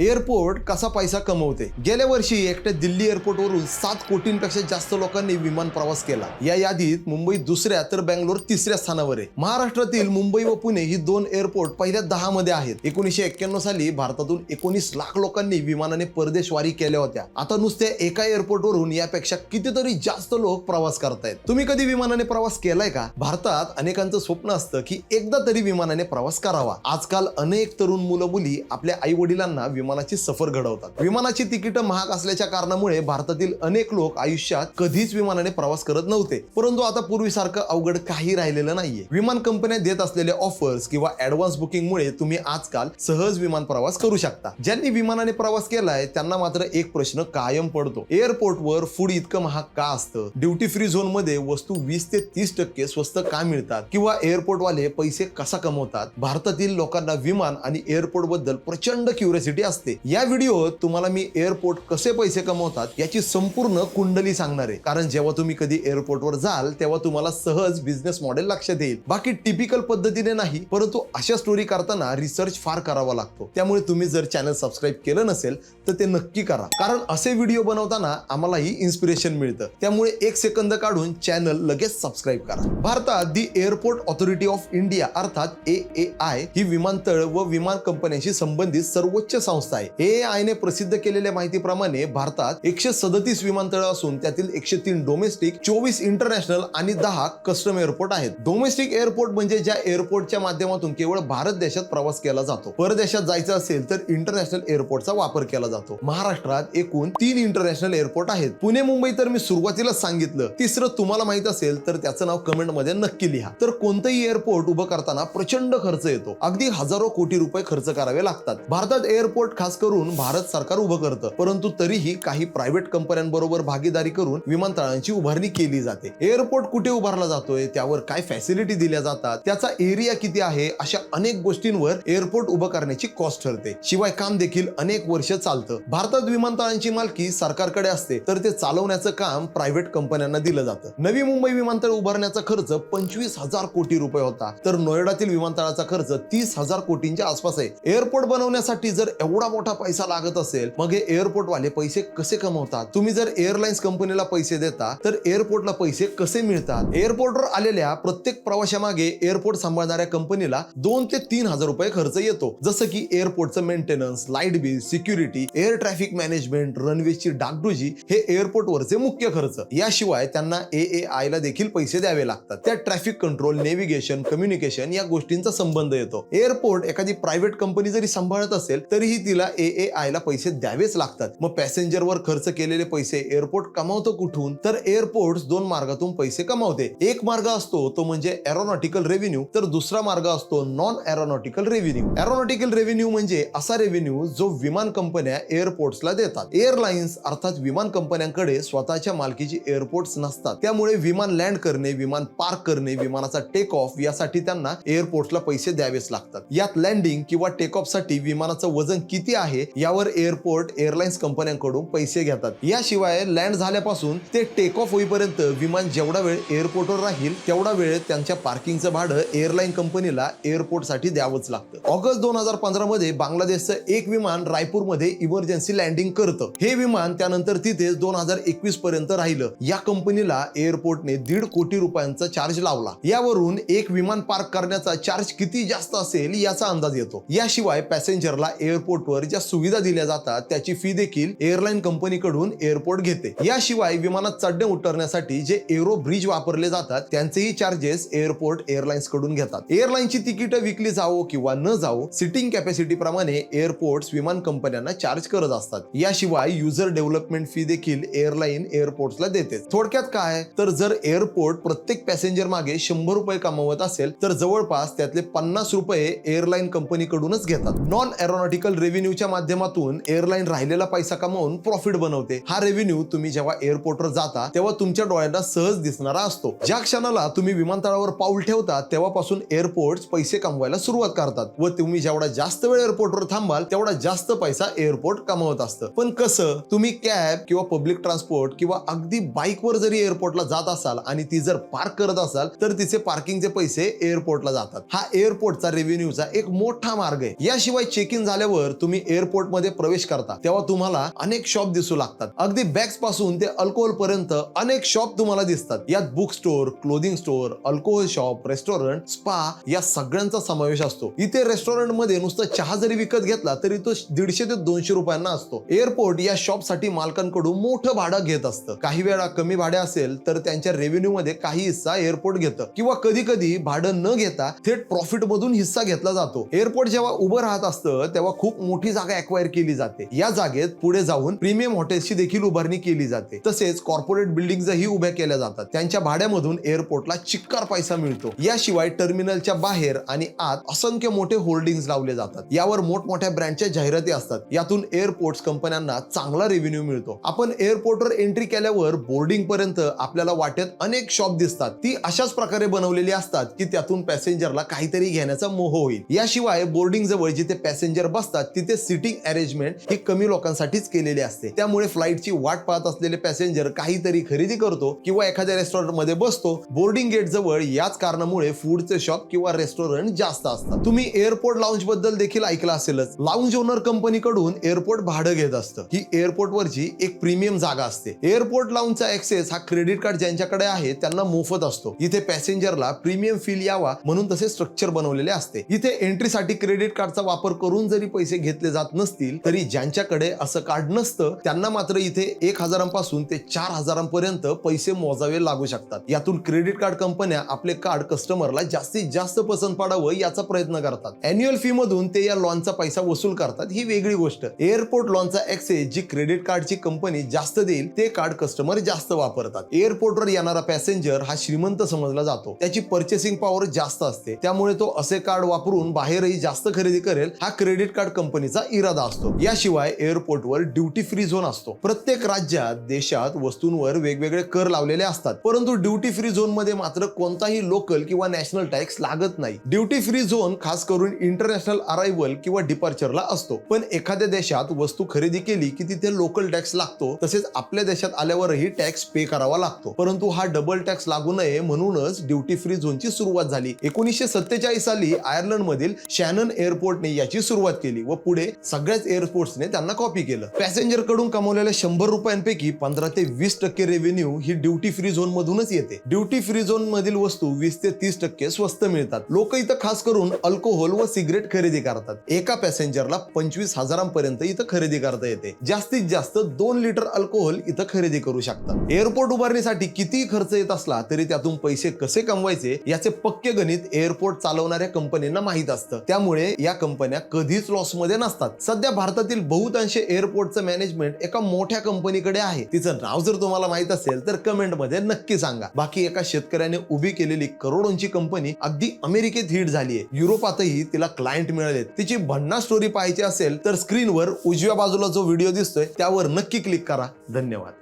Airport कसा पैसा कमवते? गेल्या वर्षी एकट्या दिल्ली एअरपोर्टवरून सात कोटींपेक्षा जास्त लोकांनी विमान प्रवास केला. या यादीत मुंबई दुसऱ्या तर बँगलोर तिसऱ्या स्थानावर आहे. महाराष्ट्रातील मुंबई व पुणे ही दोन एअरपोर्ट पहिल्या दहा मध्ये आहेत. एकोणीसशे एक्क्याण्णव साली भारतातून एकोणीस लाख लोकांनी विमानाने परदेशवारी केल्या होत्या. आता नुसत्या एका एअरपोर्टवरून यापेक्षा कितीतरी जास्त लोक प्रवास करतायत. तुम्ही कधी विमानाने प्रवास केलाय का? भारतात अनेकांचं स्वप्न असतं की एकदा तरी विमानाने प्रवास करावा. आजकाल अनेक तरुण मुलं मुली आपल्या आई वडिलांना विमानाची सफर घडवतात. विमानाची तिकीट महाग असल्याच्या कारणामुळे भारतातील अनेक लोक आयुष्यात कधीच विमानाने प्रवास करत नव्हते. परंतु आता पूर्वीसारखं अवघड काही राहिलेलं नाहीये. विमान कंपन्या देत असलेल्या ऑफर्स किंवा ऍडव्हान्स बुकिंगमुळे तुम्ही आजकाल सहज विमान प्रवास करू शकता. ज्यांनी विमानाने प्रवास केलाय त्यांना मात्र एक प्रश्न कायम पडतो. एअरपोर्टवर फूड इतकं महाग का असतं? ड्युटी फ्री झोनमध्ये वस्तू वीस ते तीस टक्के स्वस्त का मिळतात? किंवा एअरपोर्टवाले पैसे कसा कमवतात? भारतातील लोकांना विमान आणि एअरपोर्टबद्दल प्रचंड क्युरिसिटी असते. या व्हिडिओत तुम्हाला मी एअरपोर्ट कसे पैसे कमवतात याची संपूर्ण कुंडली सांगणार आहे. कारण जेव्हा तुम्ही कधी एअरपोर्टवर जाल तेव्हा तुम्हाला सहज बिझनेस मॉडेल लक्षात येईल. बाकी टिपिकल पद्धतीने नाही परंतु अशा स्टोरी करताना रिसर्च फार करावा लागतो. त्यामुळे तुम्ही जर चॅनल सबस्क्राईब केलं नसेल तर ते नक्की करा. कारण असे व्हिडिओ बनवताना आम्हालाही इन्स्पिरेशन मिळतं. त्यामुळे एक सेकंद काढून चॅनल लगेच सबस्क्राईब करा. भारतात the airport authority of India अर्थात ए ए आय ही विमानतळ व विमान कंपन्यांशी संबंधित सर्वोच्च संस्था आहे. ए आय ने प्रसिद्ध केलेल्या माहितीप्रमाणे भारतात एकशे सदतीस विमानतळ असून त्यातील एकशे तीन डोमेस्टिक चोवीस इंटरनॅशनल आणि दहा कस्टम एअरपोर्ट आहेत. डोमेस्टिक एअरपोर्ट म्हणजे ज्या एअरपोर्टच्या माध्यमातून केवळ भारत देशात प्रवास केला जातो. परदेशात जायचं असेल तर इंटरनॅशनल एअरपोर्टचा वापर केला जातो. महाराष्ट्रात एकूण तीन इंटरनॅशनल एअरपोर्ट आहेत. पुणे मुंबई तर मी सुरुवातीला सांगितलं. तिसरं तुम्हाला माहीत असेल तर त्याचं नाव कमेंटमध्ये नक्की लिहा. तर कोणतंही एअरपोर्ट उभं करताना प्रचंड खर्च येतो. अगदी हजारो कोटी रुपये खर्च करावे लागतात. भारतात एअरपोर्ट खास करून भारत सरकार उभं करतं. परंतु तरीही काही प्रायव्हेट कंपन्यांबरोबर भागीदारी करून विमानतळांची उभारणी केली जाते. एअरपोर्ट कुठे उभारला जातोय? त्यावर काय फॅसिलिटी दिल्या जातात? त्याचा एरिया किती आहे? अशा अनेक गोष्टींवर एअरपोर्ट उभं करण्याची कॉस्ट ठरते. शिवाय काम देखील अनेक वर्ष चालतं. भारतात विमानतळांची मालकी सरकारकडे असते तर ते चालवण्याचं काम प्रायव्हेट कंपन्यांना दिलं जातं. नवी मुंबई विमानतळ उभारण्याचा खर्च पंचवीस हजार कोटी रुपये होता. तर नोएडातील विमानतळाचा खर्च तीस हजार कोटींच्या आसपास आहे. एअरपोर्ट बनवण्यासाठी जर एवढा मोठा पैसा लागत असेल मग हे एअरपोर्ट वाले पैसे कसे कमवतात? तुम्ही जर एअरलाइन्स कंपनीला पैसे देता तर एअरपोर्टला पैसे कसे मिळतात? एअरपोर्टवर आलेल्या प्रत्येक प्रवाशामागे एअरपोर्ट सांभाळणाऱ्या कंपनीला दोन ते तीन हजार रुपये खर्च येतो. जसं की एअरपोर्टचं maintenance light bill security air traffic management रनवेची डागडुजी हे एअरपोर्टवरचे मुख्य खर्च. याशिवाय त्यांना ए ए आय ला देखील पैसे द्यावे लागतात. त्या ट्रॅफिक कंट्रोल नेव्हिगेशन कम्युनिकेशन या गोष्टींचा संबंध येतो. एअरपोर्ट एखादी प्रायव्हेट कंपनी जरी सांभाळत असेल तरीही तिला ए ए आय ला पैसे द्यावेच लागतात. मग पॅसेंजरवर खर्च केलेले पैसे एअरपोर्ट कमावतो कुठून? तर एअरपोर्ट दोन मार्गातून पैसे कमावते. एक मार्ग असतो तो म्हणजे एरोनॉटिकल रेव्हेन्यू तर दुसरा मार्ग असतो non aeronautical revenue aeronautical revenue म्हणजे असा रेव्हेन्यू जो विमान कंपन्या एअरपोर्ट्सला देतात. एअरलाइन्स अर्थात विमान कंपन्यांकडे स्वतःच्या मालकीची एअरपोर्ट्स नसतात. त्यामुळे विमान लँड करणे विमान पार्क करणे विमानाचा टेक ऑफ यासाठी त्यांना एअरपोर्टला पैसे द्यावेच लागतात. यात लँडिंग किंवा टेक ऑफसाठी विमानाचं वजन किती आहे यावर एअरपोर्ट एअरलाइन्स कंपन्यांकडून पैसे घेतात. याशिवाय लँड झाल्यापासून ते टेक ऑफ होईपर्यंत विमान जेवढा वेळ एअरपोर्टवर राहील तेवढा वेळ त्यांच्या पार्किंगचं भाडं एअरलाईन कंपनीला एअरपोर्टसाठी द्यावंच लागतं. ऑगस्ट दोन हजार पंधरा मध्ये बांगलादेशचं एक विमान रायपूरमध्ये इमर्जन्सी लँडिंग करतं. हे विमान त्यानंतर तिथे दोन हजार एकवीस पर्यंत राहिलं. या कंपनीला एअरपोर्टने दीड कोटी रुपयांचा चार्ज लावला. यावरून एक विमान पार्क करण्याचा चार्ज किती जास्त असेल याचा अंदाज येतो. याशिवाय पॅसेंजरला एअरपोर्ट एअरपोर्टवर ज्या सुविधा दिल्या जातात त्याची फी देखील एअरलाईन कंपनीकडून एअरपोर्ट घेते. याशिवाय विमानात चढणे उतरण्यासाठी जे एरो ब्रिज वापरले जातात त्यांचेही चार्जेस एअरपोर्ट एअरलाइन्सकडून घेतात. एअरलाईनची तिकीट विकली जावो किंवा न जावो सिटिंग कॅपॅसिटी प्रमाणे एअरपोर्ट्स विमान कंपन्यांना चार्ज करत असतात. याशिवाय युजर डेव्हलपमेंट फी देखील एअरलाईन एअरपोर्टला देते. थोडक्यात काय? तर जर एअरपोर्ट प्रत्येक पॅसेंजर मागे शंभर रुपये कमवत असेल तर जवळपास त्यातले पन्नास रुपये एअरलाईन कंपनीकडूनच घेतात. नॉन एरोनॉटिकल रेव्हेन्यूच्या माध्यमातून एअरलाईन राहिलेला पैसा कमावून प्रॉफिट बनवते. हा रेव्हेन्यू तुम्ही जेव्हा एअरपोर्टवर जाता तेव्हा तुमच्या डोळ्यांना सहज दिसणारा असतो. ज्या क्षणाला तुम्ही विमानतळावर पाऊल ठेवता तेव्हापासून एअरपोर्ट पैसे कमवायला सुरुवात करतात. व तुम्ही जेवढा जास्त वेळ एअरपोर्टवर थांबाल तेवढा जास्त पैसा एअरपोर्ट कमवत असतं. पण कसं तुम्ही कॅब किंवा पब्लिक ट्रान्सपोर्ट किंवा अगदी बाईकवर जरी एअरपोर्टला जात असाल आणि ती जर पार्क करत असाल तर तिचे पार्किंगचे पैसे एअरपोर्टला जातात. हा एअरपोर्टचा रेव्हेन्यूचा एक मोठा मार्ग आहे. याशिवाय चेक इन झाल्यावर तुम्ही एअरपोर्टमध्ये प्रवेश करता तेव्हा तुम्हाला अनेक शॉप दिसू लागतात. अगदी बॅग्सपासून ते अल्कोहोल पर्यंत अनेक शॉप तुम्हाला दिसतात. यात book store clothing store alcohol shop restaurant spa या सगळ्यांचा समावेश असतो. इथे रेस्टॉरंटमध्ये नुसतं चहा जरी विकत घेतला तरी तो दीडशे ते दोनशे रुपयांना असतो. एअरपोर्ट या शॉपसाठी मालकांकडून मोठं भाडं घेत असतं. काही वेळा कमी भाडे असेल तर त्यांच्या रेव्हेन्यू मध्ये काही हिस्सा एअरपोर्ट घेतं. किंवा कधी कधी भाडं न घेता थेट प्रॉफिट मधून हिस्सा घेतला जातो. एअरपोर्ट जेव्हा उभं राहत असतं तेव्हा खूप मोठी जागा अक्वायर केली जाते. या जागेत पुढे जाऊन प्रीमियम हॉटेल्सची देखील उभारणी केली जाते. तसेच कॉर्पोरेट बिल्डिंगही उभ्या केल्या जातात. त्यांच्या भाड्यामधून एअरपोर्टला चिक्कार पैसा मिळतो. याशिवाय टर्मिनलच्या बाहेर आणि आत असंख्य मोठे होर्डिंग्स लावले जातात. यावर मोठमोठ्या ब्रँडच्या जाहिराती असतात. यातून एअरपोर्ट्स कंपन्यांना चांगला रेव्हेन्यू मिळतो. आपण एअरपोर्टवर एंट्री केल्यावर बोर्डिंग पर्यंत आपल्याला वाटेत अनेक शॉप दिसतात. ती अशाच प्रकारे बनवलेली असतात की त्यातून पॅसेंजरला काहीतरी घेण्याचा मोह होईल. याशिवाय बोर्डिंग जवळ जिथे पॅसेंजर बसतात तिथे सिटिंग अरेंजमेंट ही कमी लोकांसाठीच केलेली असते. त्यामुळे फ्लाईटची वाट पाहत असलेले पॅसेंजर काहीतरी खरेदी करतो किंवा एखाद्या रेस्टॉरंटमध्ये बसतो. बोर्डिंग गेट जवळ याच कारणामुळे फूडचे शॉप किंवा रेस्टॉरंट जास्त असतात. तुम्ही एअरपोर्ट लाऊंजबद्दल देखील ऐकलं असेलच. लाऊंज ओनर कंपनीकडून एअरपोर्ट भाडं घेत असतं. ही एअरपोर्ट वरची एक प्रीमियम जागा असते. एअरपोर्ट लाऊंजचा ऍक्सेस हा क्रेडिट कार्ड ज्यांच्याकडे आहे त्यांना मोफत असतो. इथे पॅसेंजरला प्रीमियम फील यावा म्हणून तसे स्ट्रक्चर बनवलेले असते. इथे एंट्रीसाठी क्रेडिट कार्डचा वापर करून जरी पैसे घेतले जात नसतील तरी ज्यांच्याकडे असं कार्ड नसतं त्यांना मात्र इथे एक हजारांपासून ते चार हजारांपर्यंत पैसे मोजावे लागू शकतात. यातून क्रेडिट कार्ड कंपन्या आपले कार्ड कस्टमरला जास्तीत जास्त पसंत पडावं याचा प्रयत्न करतात. अॅन्युअल फी मधून ते या लॉनचा पैसा वसूल करतात ही वेगळी गोष्ट. एअरपोर्ट लॉनचा ऍक्सेस जी क्रेडिट कार्डची कंपनी जास्त देईल ते कार्ड कस्टमर जास्त वापरतात. एअरपोर्टवर येणारा पॅसेंजर हा श्रीमंत समजला जातो. त्याची पर्चेसिंग पॉवर जास्त असते. त्यामुळे तो असे कार्ड वापरून बाहेरही जास्त खरेदी करेल हा क्रेडिट कार्ड कंपनी कंपनीचा इरादा असतो. याशिवाय एअरपोर्टवर ड्युटी फ्री झोन असतो. प्रत्येक राज्यात देशात वस्तूंवर वेगवेगळे कर लावलेले असतात. परंतु ड्युटी फ्री झोनमध्ये मात्र कोणताही लोकल किंवा नॅशनल टॅक्स लागत नाही. ड्युटी फ्री झोन खास करून इंटरनॅशनल अरायव्हल किंवा डिपार्चरला असतो. पण एखाद्या देशात वस्तू खरेदी केली की तिथे लोकल टॅक्स लागतो तसेच आपल्या देशात आल्यावरही टॅक्स पे करावा लागतो. परंतु हा डबल टॅक्स लागू नये म्हणूनच ड्युटी फ्री झोनची सुरुवात झाली. एकोणीसशे सत्तेचाळीस साली आयर्लंड मधील शॅनन एअरपोर्टने याची सुरुवात केली व पुढे सगळ्याच एअरपोर्ट्सने त्यांना कॉपी केलं. पॅसेंजरकडून कमवलेल्या शंभर रुपयांपैकी पंधरा ते वीस टक्के रेव्हेन्यू ही ड्युटी फ्री झोन मधूनच येते. ड्युटी फ्री झोन मधील वस्तू वीस ते तीस टक्के स्वस्त मिळतात. लोक इथं खास करून अल्कोहोल व सिगरेट खरेदी करतात. एका पॅसेंजरला पंचवीस हजारांपर्यंत इथं खरेदी करता येते. जास्तीत जास्त दोन लिटर अल्कोहोल इथं खरेदी करू शकतात. एअरपोर्ट उभारणीसाठी किती खर्च येत असला तरी त्यातून पैसे कसे कमवायचे याचे पक्के गणित एअरपोर्ट चालवणाऱ्या कंपन्यांना माहीत असतं. त्यामुळे या कंपन्या कधीच लॉस गरजे नसतात. सध्या भारतातील बहुतांश एअरपोर्टचं मॅनेजमेंट एका मोठ्या कंपनीकडे आहे. तिचं नाव जर तुम्हाला माहीत असेल तर कमेंटमध्ये नक्की सांगा. बाकी एका शेतकऱ्याने उभी केलेली करोडोंची कंपनी अगदी अमेरिकेत हिट झाली आहे युरोपातही तिला क्लायंट मिळालेत. तिची भन्ना स्टोरी पाहायची असेल तर स्क्रीनवर उजव्या बाजूला जो व्हिडिओ दिसतोय त्यावर नक्की क्लिक करा. धन्यवाद.